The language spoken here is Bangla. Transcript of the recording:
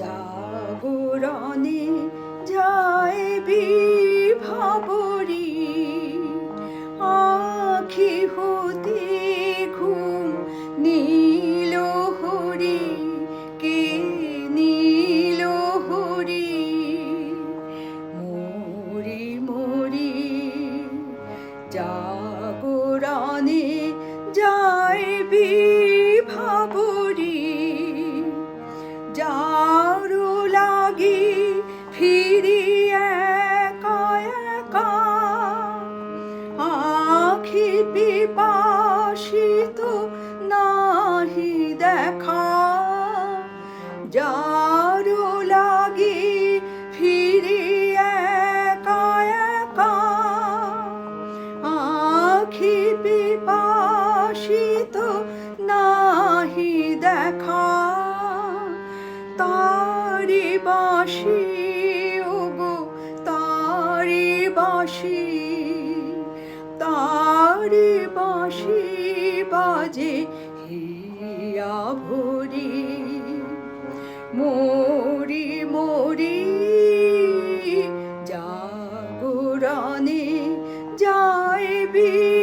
জাগরণে যায় বিভাবরী। আখি হতে ঘুম নীল হরি কে নীল হরি? মরি মরি জাগরণে আখি পিপাসিত নাহি দেখা। যারু লাগি ফিরি একা একা। আখি পিপাসিত নাহি দেখা। তারি বাসি ওগো, তারি বাসি তারে বাসি বাজে হিয়া ভরি। মরি মরি জাগরণে যাইবি